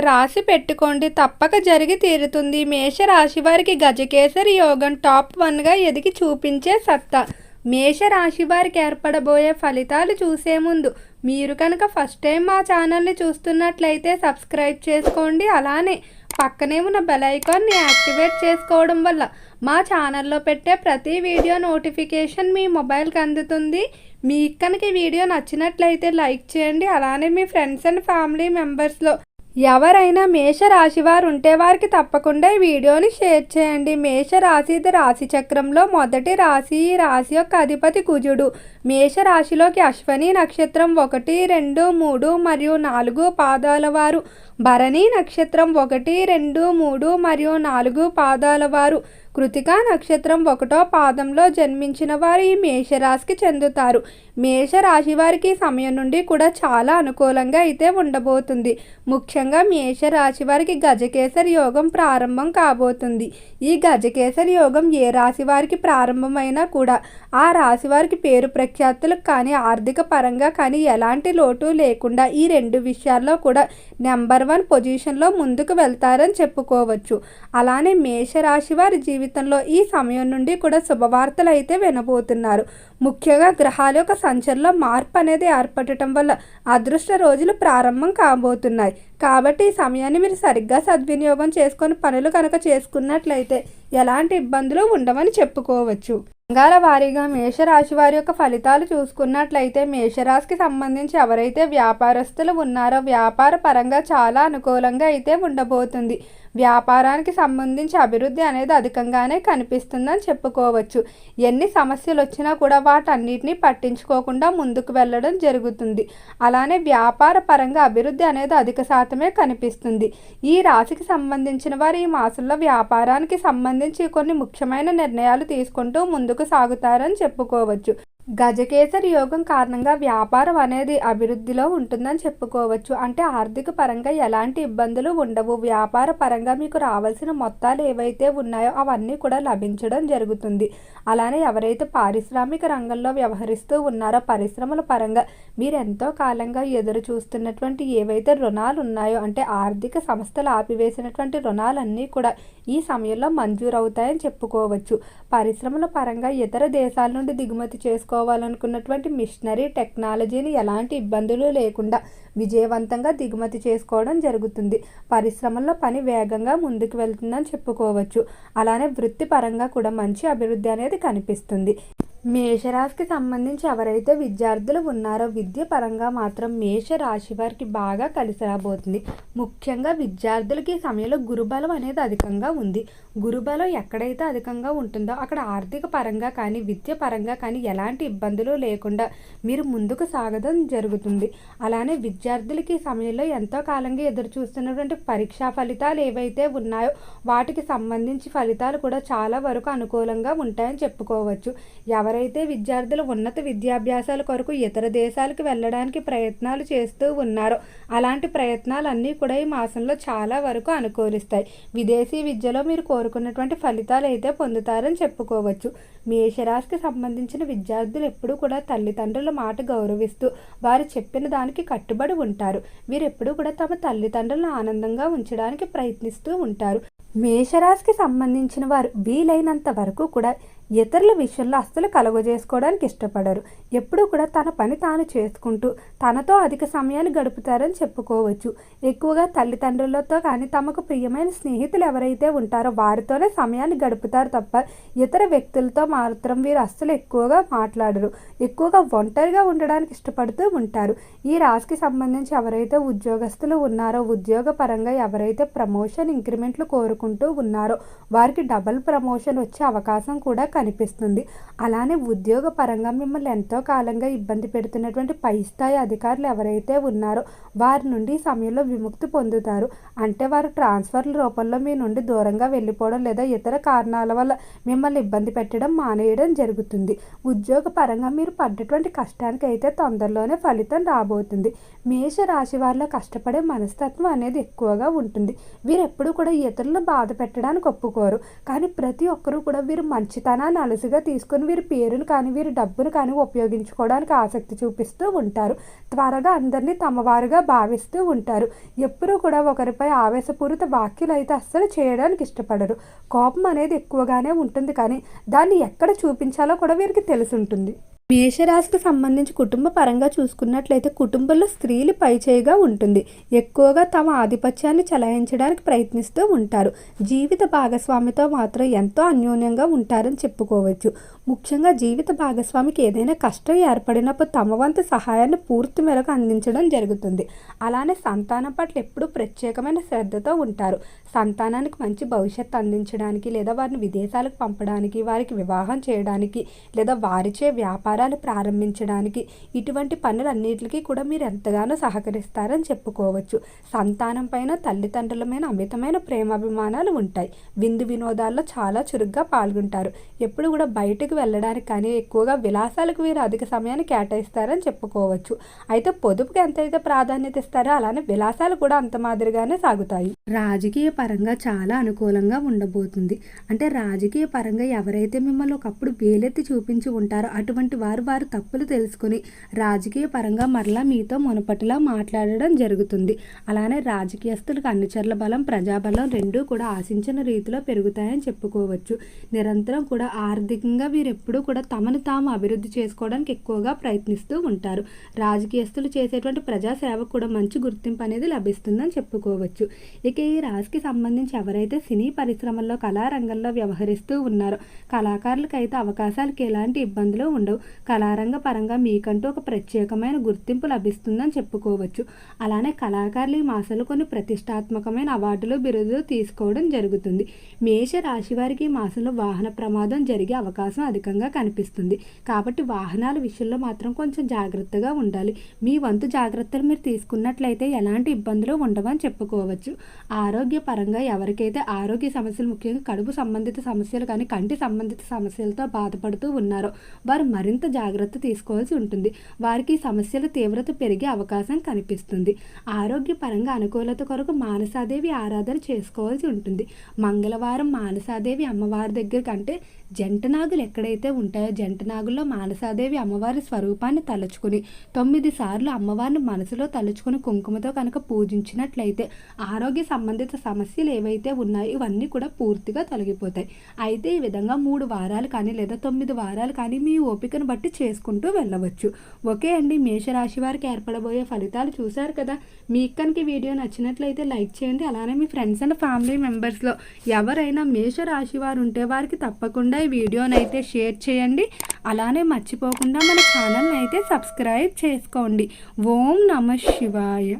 రాసి పెట్టుకోండి. తప్పక జరిగి తీరుతుంది. మేషరాశి వారికి గజకేసరి యోగం టాప్ వన్గా ఎదిగి చూపించే సత్తా. మేషరాశి వారికి ఏర్పడబోయే ఫలితాలు చూసే ముందు మీరు కనుక ఫస్ట్ టైం మా ఛానల్ని చూస్తున్నట్లయితే సబ్స్క్రైబ్ చేసుకోండి. అలానే పక్కనే ఉన్న బెల్ ఐకాన్ని యాక్టివేట్ చేసుకోవడం వల్ల మా ఛానల్లో పెట్టే ప్రతి వీడియో నోటిఫికేషన్ మీ మొబైల్కి అందుతుంది. మీకు కనుక ఈ వీడియో నచ్చినట్లయితే లైక్ చేయండి. అలానే మీ ఫ్రెండ్స్ అండ్ ఫ్యామిలీ మెంబర్స్లో ఎవరైనా మేషరాశి వారు ఉంటే వారికి తప్పకుండా ఈ వీడియోని షేర్ చేయండి. మేషరాశి ఇది రాశి చక్రంలో మొదటి రాశి. ఈ రాశి యొక్క అధిపతి కుజుడు. మేషరాశిలోకి అశ్వని నక్షత్రం ఒకటి రెండు మూడు మరియు నాలుగు పాదాల వారు. భరణి నక్షత్రం ఒకటి రెండు మూడు మరియు నాలుగు పాదాల వారు. కృతికా నక్షత్రం ఒకటో పాదంలో జన్మించిన వారు ఈ మేషరాశికి చెందుతారు. మేషరాశి వారికి సమయం నుండి కూడా చాలా అనుకూలంగా అయితే ఉండబోతుంది. ముఖ్యంగా మేషరాశి వారికి గజకేసరి యోగం ప్రారంభం కాబోతుంది. ఈ గజకేసరి యోగం ఏ రాశి వారికి ప్రారంభమైనా కూడా ఆ రాశి వారికి పేరు ప్రఖ్యాతులకు కానీ ఆర్థిక పరంగా కానీ ఎలాంటి లోటు లేకుండా ఈ రెండు విషయాల్లో కూడా నెంబర్ వన్ పొజిషన్లో ముందుకు వెళ్తారని చెప్పుకోవచ్చు. అలానే మేషరాశి వారి జీవితంలో ఈ సమయం నుండి కూడా శుభవార్తలు అయితే వినబోతున్నారు. ముఖ్యంగా గ్రహాల యొక్క సంచలనంలో మార్పు అనేది ఏర్పడటం వల్ల అదృష్ట రోజులు ప్రారంభం కాబోతున్నాయి. కాబట్టి ఈ సమయాన్ని మీరు సరిగ్గా సద్వినియోగం చేసుకొని పనులు కనుక చేసుకున్నట్లయితే ఎలాంటి ఇబ్బందులు ఉండవని చెప్పుకోవచ్చు. రంగాల వారీగా మేషరాశి వారి యొక్క ఫలితాలు చూసుకున్నట్లయితే మేషరాశికి సంబంధించి ఎవరైతే వ్యాపారస్తులు ఉన్నారో వ్యాపార పరంగా చాలా అనుకూలంగా అయితే ఉండబోతుంది. వ్యాపారానికి సంబంధించి అభివృద్ధి అనేది అధికంగానే కనిపిస్తుందని చెప్పుకోవచ్చు. ఎన్ని సమస్యలు వచ్చినా కూడా వాటన్నిటిని పట్టించుకోకుండా ముందుకు వెళ్ళడం జరుగుతుంది. అలానే వ్యాపార పరంగా అభివృద్ధి అనేది అధిక శాతమే కనిపిస్తుంది. ఈ రాశికి సంబంధించిన వారు ఈ మాసంలో వ్యాపారానికి సంబంధించి కొన్ని ముఖ్యమైన నిర్ణయాలు తీసుకుంటూ ముందు ముందుకు సాగుతారని చెప్పుకోవచ్చు. గజకేసరి యోగం కారణంగా వ్యాపారం అనేది అభివృద్ధిలో ఉంటుందని చెప్పుకోవచ్చు. అంటే ఆర్థిక పరంగా ఎలాంటి ఇబ్బందులు ఉండవు. వ్యాపార పరంగా మీకు రావాల్సిన మొత్తాలు ఏవైతే ఉన్నాయో అవన్నీ కూడా లభించడం జరుగుతుంది. అలానే ఎవరైతే పారిశ్రామిక రంగంలో వ్యవహరిస్తూ ఉన్నారో పరిశ్రమల పరంగా మీరు ఎంతో కాలంగా ఎదురు చూస్తున్నటువంటి ఏవైతే రుణాలు ఉన్నాయో అంటే ఆర్థిక సంస్థలు ఆపివేసినటువంటి రుణాలన్నీ కూడా ఈ సమయంలో మంజూరు అవుతాయని చెప్పుకోవచ్చు. పరిశ్రమల పరంగా ఇతర దేశాల నుండి దిగుమతి చేసుకోవాలనుకున్నటువంటి మిషనరీ టెక్నాలజీని ఎలాంటి ఇబ్బందులు లేకుండా విజయవంతంగా దిగుమతి చేసుకోవడం జరుగుతుంది. పరిశ్రమల్లో పని వేగంగా ముందుకు వెళ్తుందని చెప్పుకోవచ్చు. అలానే వృత్తిపరంగా కూడా మంచి అభివృద్ధి అనేది కనిపిస్తుంది. మేషరాశికి సంబంధించి ఎవరైతే విద్యార్థులు ఉన్నారో విద్య పరంగా మాత్రం మేషరాశి వారికి బాగా కలిసి రాబోతుంది. ముఖ్యంగా విద్యార్థులకి సమయంలో గురుబలం అనేది అధికంగా ఉంది. గురుబలం ఎక్కడైతే అధికంగా ఉంటుందో అక్కడ ఆర్థిక పరంగా కానీ విద్య పరంగా కానీ ఎలాంటి ఇబ్బందులు లేకుండా మీరు ముందుకు సాగడం జరుగుతుంది. అలానే విద్యార్థులకి సమయంలో ఎంతో కాలంగా ఎదురు చూస్తున్నటువంటి పరీక్షా ఫలితాలు ఏవైతే ఉన్నాయో వాటికి సంబంధించి ఫలితాలు కూడా చాలా వరకు అనుకూలంగా ఉంటాయని చెప్పుకోవచ్చు. ఎవరైతే విద్యార్థులు ఉన్నత విద్యాభ్యాసాల కొరకు ఇతర దేశాలకు వెళ్ళడానికి ప్రయత్నాలు చేస్తూ ఉన్నారో అలాంటి ప్రయత్నాలన్నీ కూడా ఈ మాసంలో చాలా వరకు అనుకూలిస్తాయి. విదేశీ విద్యలో మీరు కోరుకున్నటువంటి ఫలితాలు అయితే పొందుతారని చెప్పుకోవచ్చు. మేషరాశికి సంబంధించిన విద్యార్థులు ఎప్పుడూ కూడా తల్లిదండ్రుల మాట గౌరవిస్తూ వారు చెప్పిన దానికి కట్టుబడి ఉంటారు. వీరు ఎప్పుడూ కూడా తమ తల్లిదండ్రులను ఆనందంగా ఉంచడానికి ప్రయత్నిస్తూ ఉంటారు. మేషరాశికి సంబంధించిన వారు వీలైనంత వరకు కూడా ఇతరుల విషయంలో అస్సలు కలుగజేసుకోవడానికి ఇష్టపడరు. ఎప్పుడూ కూడా తన పని తాను చేసుకుంటూ తనతో అధిక సమయాన్ని గడుపుతారని చెప్పుకోవచ్చు. ఎక్కువగా తల్లిదండ్రులతో కానీ తమకు ప్రియమైన స్నేహితులు ఎవరైతే ఉంటారో వారితోనే సమయాన్ని గడుపుతారు తప్ప ఇతర వ్యక్తులతో మాత్రం వీరు అస్సలు ఎక్కువగా మాట్లాడరు. ఎక్కువగా ఒంటరిగా ఉండడానికి ఇష్టపడుతూ ఉంటారు. ఈ రాశికి సంబంధించి ఎవరైతే ఉద్యోగస్తులు ఉన్నారో ఉద్యోగ పరంగా ఎవరైతే ప్రమోషన్ ఇంక్రిమెంట్లు కోరుకుంటూ ఉన్నారో వారికి డబుల్ ప్రమోషన్ వచ్చే అవకాశం కూడా కనిపిస్తుంది. అలానే ఉద్యోగ పరంగా మిమ్మల్ని ఎంతో కాలంగా ఇబ్బంది పెడుతున్నటువంటి పై స్థాయి అధికారులు ఎవరైతే ఉన్నారో వారి నుండి ఈ సమయంలో విముక్తి పొందుతారు. అంటే వారు ట్రాన్స్ఫర్ల రూపంలో మీ నుండి దూరంగా వెళ్ళిపోవడం లేదా ఇతర కారణాల వల్ల మిమ్మల్ని ఇబ్బంది పెట్టడం మానేయడం జరుగుతుంది. ఉద్యోగ పరంగా మీరు పడ్డటువంటి కష్టానికి అయితే తొందరలోనే ఫలితం రాబోతుంది. మేష రాశి వారిలో కష్టపడే మనస్తత్వం అనేది ఎక్కువగా ఉంటుంది. వీరు కూడా ఇతరులను బాధ పెట్టడానికి ఒప్పుకోరు. కానీ ప్రతి ఒక్కరూ కూడా వీరు మంచితనం సంతానాన్ని అలసిగా తీసుకుని వీరి పేరును కానీ వీరి డబ్బును కానీ ఉపయోగించుకోవడానికి ఆసక్తి చూపిస్తూ ఉంటారు. త్వరగా అందరినీ తమవారుగా భావిస్తూ ఉంటారు. ఎప్పుడూ కూడా ఒకరిపై ఆవేశపూరిత వ్యాఖ్యలు అయితే అస్సలు చేయడానికి ఇష్టపడరు. కోపం అనేది ఎక్కువగానే ఉంటుంది కానీ దాన్ని ఎక్కడ చూపించాలో కూడా వీరికి తెలిసి ఉంటుంది. మేషరాశికి సంబంధించి కుటుంబ పరంగా చూసుకున్నట్లయితే కుటుంబంలో స్త్రీలు పైచేయిగా ఉంటుంది. ఎక్కువగా తమ ఆధిపత్యాన్ని చలాయించడానికి ప్రయత్నిస్తూ ఉంటారు. జీవిత భాగస్వామితో మాత్రం ఎంతో అన్యోన్యంగా ఉంటారని చెప్పుకోవచ్చు. ముఖ్యంగా జీవిత భాగస్వామికి ఏదైనా కష్టం ఏర్పడినప్పుడు తమ వంతు సహాయాన్ని పూర్తి మేరకు అందించడం జరుగుతుంది. అలానే సంతానం పట్ల ఎప్పుడూ ప్రత్యేకమైన శ్రద్ధతో ఉంటారు. సంతానానికి మంచి భవిష్యత్తు అందించడానికి లేదా వారిని విదేశాలకు పంపడానికి వారికి వివాహం చేయడానికి లేదా వారిచే వ్యాపారాలు ప్రారంభించడానికి ఇటువంటి పనులన్నిటికీ కూడా మీరు ఎంతగానో సహకరిస్తారని చెప్పుకోవచ్చు. సంతానం పైన తల్లిదండ్రులమైన అమితమైన ప్రేమాభిమానాలు ఉంటాయి. విందు వినోదాల్లో చాలా చురుగ్గా పాల్గొంటారు. ఎప్పుడు కూడా బయటకు వెళ్ళడానికి కానీ ఎక్కువగా విలాసాలకు వీరు అధిక సమయాన్ని కేటాయిస్తారని చెప్పుకోవచ్చు. అయితే పొదుపుకి ఎంతైతే ప్రాధాన్యత ఇస్తారో అలానే విలాసాలు కూడా అంత మాదిరిగానే సాగుతాయి. రాజకీయ పరంగా చాలా అనుకూలంగా ఉండబోతుంది. అంటే రాజకీయ పరంగా ఎవరైతే మిమ్మల్ని ఒకప్పుడు వేలెత్తి చూపించి ఉంటారో అటువంటి వారు వారు తప్పులు తెలుసుకుని రాజకీయ పరంగా మరలా మీతో మునపటిలా మాట్లాడడం జరుగుతుంది. అలానే రాజకీయస్తులకు అనుచరుల బలం ప్రజాబలం రెండూ కూడా ఆశించిన రీతిలో పెరుగుతాయని చెప్పుకోవచ్చు. నిరంతరం కూడా ఆర్థికంగా వీరు ఎప్పుడూ కూడా తమను తాము అభివృద్ధి చేసుకోవడానికి ఎక్కువగా ప్రయత్నిస్తూ ఉంటారు. రాజకీయస్తులు చేసేటువంటి ప్రజాసేవకు కూడా మంచి గుర్తింపు అనేది లభిస్తుందని చెప్పుకోవచ్చు. ఇక ఈ రాశికి సంబంధించి ఎవరైతే సినీ పరిశ్రమల్లో కళారంగంలో వ్యవహరిస్తూ ఉన్నారో కళాకారులకు అయితే అవకాశాలకు ఎలాంటి ఇబ్బందులు ఉండవు. కళారంగ పరంగా మీకంటూ ఒక ప్రత్యేకమైన గుర్తింపు లభిస్తుందని చెప్పుకోవచ్చు. అలానే కళాకారులు ఈ మాసంలో కొన్ని ప్రతిష్టాత్మకమైన అవార్డులు బిరుదులు తీసుకోవడం జరుగుతుంది. మేష రాశి వారికి ఈ మాసంలో వాహన ప్రమాదం జరిగే అవకాశం అధికంగా కనిపిస్తుంది. కాబట్టి వాహనాల విషయంలో మాత్రం కొంచెం జాగ్రత్తగా ఉండాలి. మీ వంతు జాగ్రత్తలు మీరు తీసుకున్నట్లయితే ఎలాంటి ఇబ్బందులు ఉండవని చెప్పుకోవచ్చు. ఆరోగ్య పరంగా ఎవరికైతే ఆరోగ్య సమస్యలు ముఖ్యంగా కడుపు సంబంధిత సమస్యలు కానీ కంటి సంబంధిత సమస్యలతో బాధపడుతూ ఉన్నారో వారు మరింత జాగ్రత్త తీసుకోవాల్సి ఉంటుంది. వారికి సమస్యల తీవ్రత పెరిగే అవకాశం కనిపిస్తుంది. ఆరోగ్య పరంగా అనుకూలత కొరకు మానసాదేవి ఆరాధన చేసుకోవాల్సి ఉంటుంది. మంగళవారం మానసాదేవి అమ్మవారి దగ్గర కంటే జంట నాగులు ఎక్కడైతే ఉంటాయో జంట నాగుల్లో మానసాదేవి అమ్మవారి స్వరూపాన్ని తలుచుకుని తొమ్మిది సార్లు అమ్మవారిని మనసులో తలుచుకుని కుంకుమతో కనుక పూజించినట్లయితే ఆరోగ్య సంబంధిత సమస్య సమస్యలు ఏవైతే ఉన్నాయో ఇవన్నీ కూడా పూర్తిగా తొలగిపోతాయి. అయితే ఈ విధంగా మూడు వారాలు కానీ లేదా తొమ్మిది వారాలు కానీ మీ ఓపికను బట్టి చేసుకుంటూ వెళ్ళవచ్చు. ఓకే అండి మేషరాశి వారికి ఏర్పడబోయే ఫలితాలు చూశారు కదా? మీకు కనుక వీడియో నచ్చినట్లయితే లైక్ చేయండి. అలానే మీ ఫ్రెండ్స్ అండ్ ఫ్యామిలీ మెంబర్స్లో ఎవరైనా మేషరాశి వారు ఉంటే వారికి తప్పకుండా ఈ వీడియోని అయితే షేర్ చేయండి. అలానే మర్చిపోకుండా మన ఛానల్ని అయితే సబ్స్క్రైబ్ చేసుకోండి. ఓం నమ శివాయ.